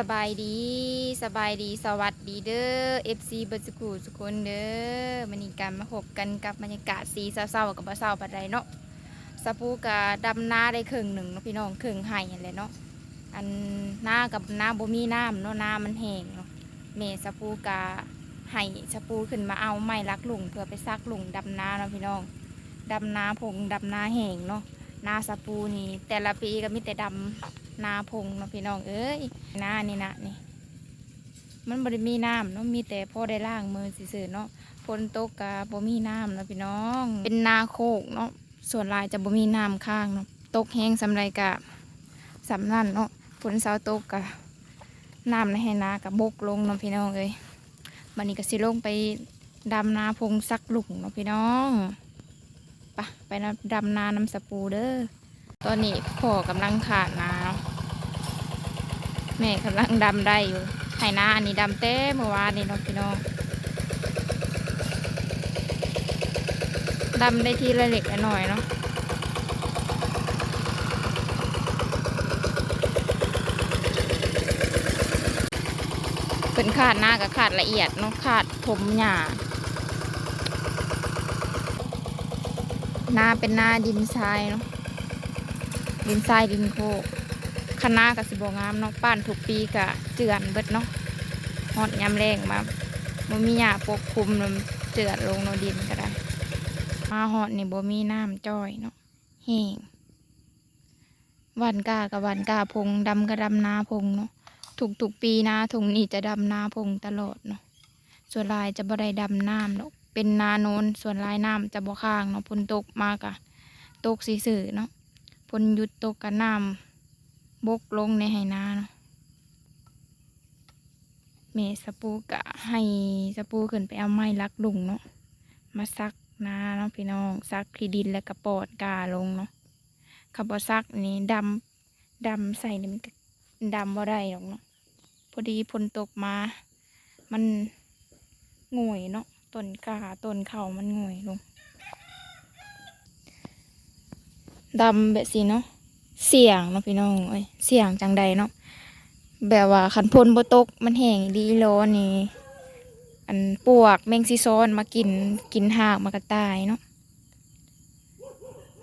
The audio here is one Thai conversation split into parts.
สบายดีสบายดีสวัสดีเด้อ FC เบิร์สกูทุกคนเด้อมันนี้การมาพบกันกับบรรยากาศสีเศร้าๆกับบ่เศร้าปานใดเนาะสะปูกะดำนาได้ครึ่งหนึ่งเนาะพี่น้องครึ่งไห่นั่นแหละเนาะอันหน้ากับหน้าบ่มีน้ำเนาะน้ามันแห้งเนาะแม่สะปูกะไห่สะปูขึ้นมาเอาไม้ลักหลุงเพื่อไปซักหลุงดำนาเนาะพี่น้องดำนาผงดำนาแห้งเนาะนาสะปูนี่แต่ละปีก็มีแต่ดำ นาพงเนาะพี่น้องเอ้ยน้านี่นะนี่ มันบริมีน้ำเนาะมีแต่พ่อได้ล่างมือซื่อเนาะฝนตกกะบ่มีน้ำเนาะพี่น้อง เป็นนาโคกเนาะส่วนลายจะบ่มีน้ำข้างเนาะตกแห้งสำไรกะสำนั่นเนาะฝนเสาตกกะน้ำในให้นากะบกลงเนาะพี่น้องเอ้ยมันนี้ก็สิลงไปดำนาพงซักหลุงเนาะพี่น้องไปะไปดำนาน้ำสปูเด้อตอนนี้พ่อกำลังขาดนาเนาะ แม่กำลังดำได้อยู่ไห้นาอันนี้ดำเต้เมื่อวานนี่น้องพี่น้องดำได้ทีละเล็กหน่อยเนาะเป็นขาดหน้ากับขาดละเอียดเนาะขาดผมหยาหน้าเป็นหน้าดินทรายเนาะดินทรายดินโคก คณะกับสิบงามเนาะป้านทุกปีกะเจือนเบิดเนาะฮอดยามแรงมาบ่มีหญ้าปกคลุมเนเจือนลงเนดินก็ได้ มาฮอดนี่บ่มีน้ำจ้อยเนาะแห้งวันกากับวันกาพงดำกับดำนาพงเนาะทุกทุกปีนาทงนี่จะดำนาพงตลอดเนาะส่วนลายจะบ่ได้ดำน้ำเนาะเป็นนาโนนส่วนลายน้ำจะบ่ค้างเนาะฝนตกมากะตกซื่อเนาะฝนหยุดตกกับน้ำ บกลงในไหนาเนาะเมสปูกะให้สปูขึ้นไปเอาไม้ลักลุงเนาะมาซักนาเนาะพี่น้องซักที่ดินแล้วก็ปอดกาลงเนาะขับซักนี่ดำดำใส่นี่มันดำบ่ได้หรอกเนาะพอดีฝนตกมา มันงวยเนาะต้นกาต้นเข่ามันงวยลงดำแบบสีเนาะ เสียงเนาะพี่น้องเอ้ยเสียงจังใดเนาะแบบว่าขันพลบตกมันแห้งดีโลนี่ อันปวกแมงซีซ้อนมากินกินหากมากระตายเนาะ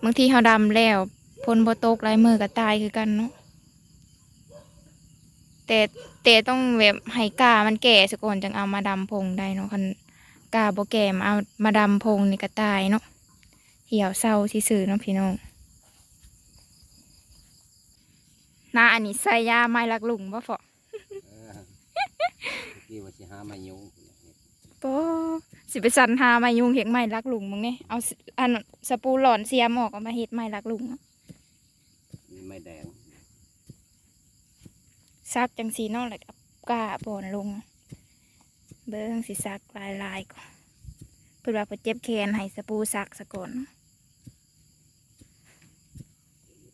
บางทีเขาดำแล้วพลบตกลายมือกระตายคือกันเนาะแต่แต่ต้องแบบให้กามันแก่สก่อนจังเอามาดำพงได้เนาะคันกาบ่แก่มาเอามาดำพงนี่กระตายเนาะเหี่ยวเศร้าซื่อเนาะพี่น้อง นาอันนี้ใส่ยาไม้ลักลุงบ่ฟอเออกี่ว่าสิหามายุงปอสิไปสันหาไม้ยุงเห็ดไม้ลักลุงมึงเนี่ยเอาสอันสปูหลอนเสียมออกเอามาเห็ดไม้ลักลุงอะมีไม้แดงซักจังสีเนอกเลยกับกล้าปอนลง เบิ้งสิซักลายลายๆก่อนเพื่อว่าเพิ่นเจ็บแขนให้สปูซักซะก่อน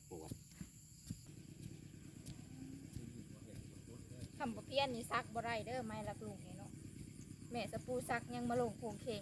ปวด เทียนนี่ซักบ่ไรเด้อไม้ลักลุงนี่เนาะแม่สปูซักยังมาลงโคงเคง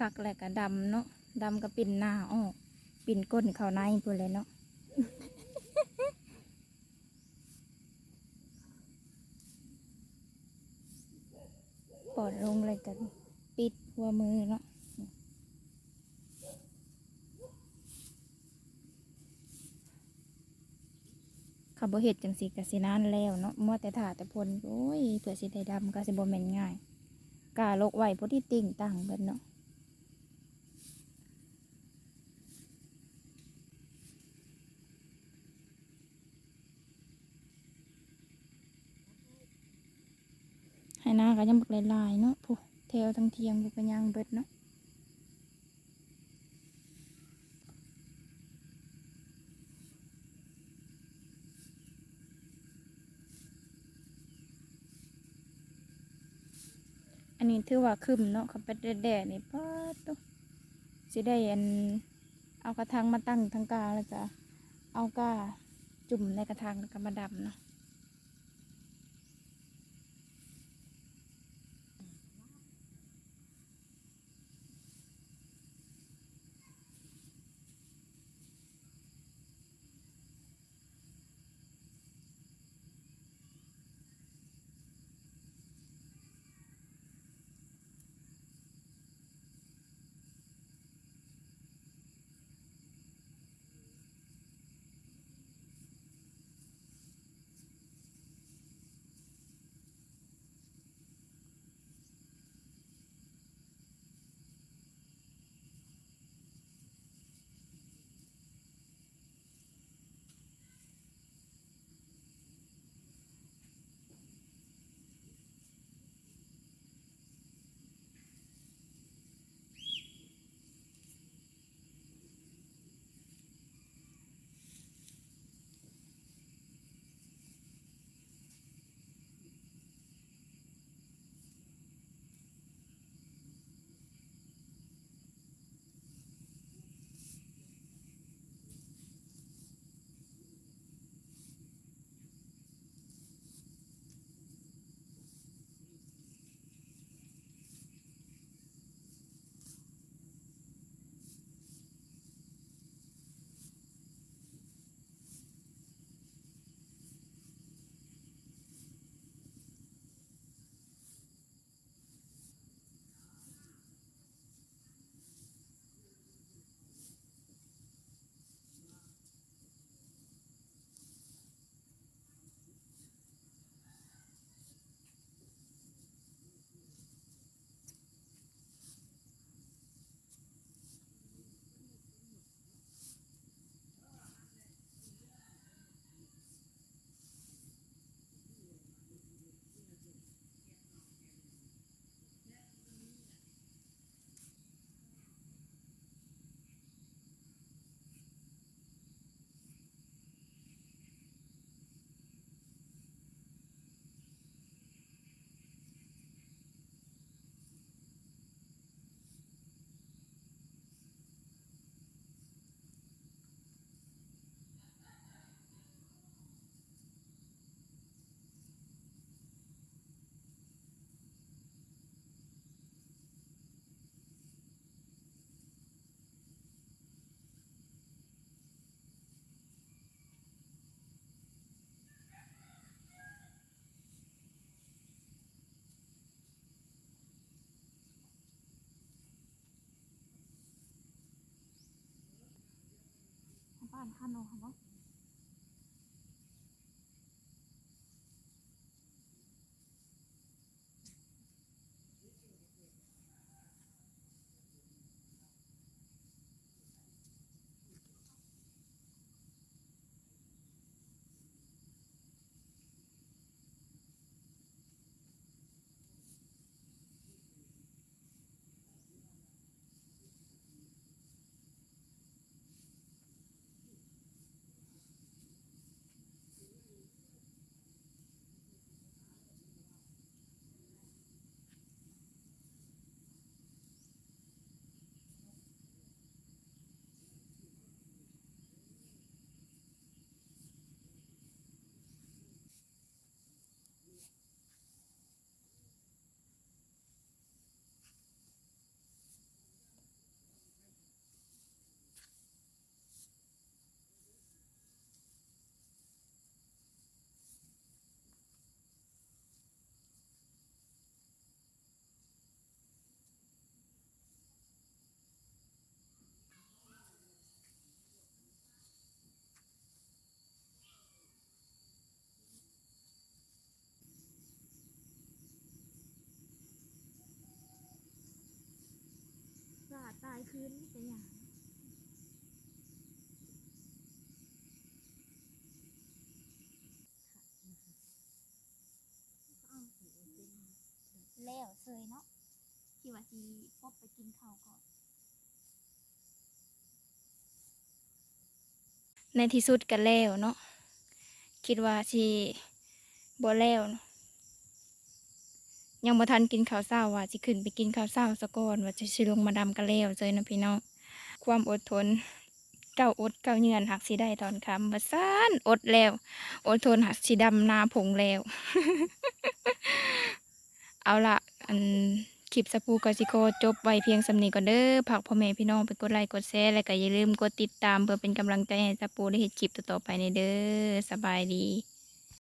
สักแหละก็ดำเนาะดำก็ปิ่นหน้าออกปิ่นก้นเขาในพูนเลยเนาะปอดลงเลยกันปิดหัวมือเนาะขับเห็ดจังสีกสินานแล้วเนาะมัวแต่ถ่าแต่พลโอ้ยเผื่อสิได้ดำก็สิบ่แม่นง่ายกาลกไหวพอที่ติ่งตั้งเบิดเนาะ ให้หน้าก็ยังบักลายๆเนาะผู้เทวทั้งเทียงบุกยังเบิดเนาะอันนี้ถือว่าคึมเนาะขับไปแดดๆนี่ป๊าตุ๊สิได้อันเอากระถางมาตั้งทางกลางแล้วก็เอาก้าจุ่มในกระถางแล้วก็มาดำเนาะ บ้านานโอค่ะ ตายคืนเป็นอย่างแล้วเซยเนาะคิดว่าสิพบไปกินข้าวก่อน ในที่สุดก็แล้วเนาะคิดว่าสิบ่แล้วเนาะ ยังบ่ทันกินข้าวเช้าว่าสิขึ้นไปกินข้าวเช้าซะก่อนว่าจะสิลงมาดำกันแล้วเจยนะพี่น้องความอดทนเก้าอดเก้าเยือนหักสิได้ตอนคำบ่ซ่านอดแล้ว อดทนหักสิดำนาผงแล้ว เอาละอันคลิปสปูกสิโกจบไว้เพียงสำนีก่อนเด้อผักพ่อแม่พี่น้องไปกดไลค์กดแชร์และก็อย่าลืมกดติดตามเพื่อเป็นกำลังใจให้สปูได้เห็นคลิปต่อๆไปในเด้อสบายดี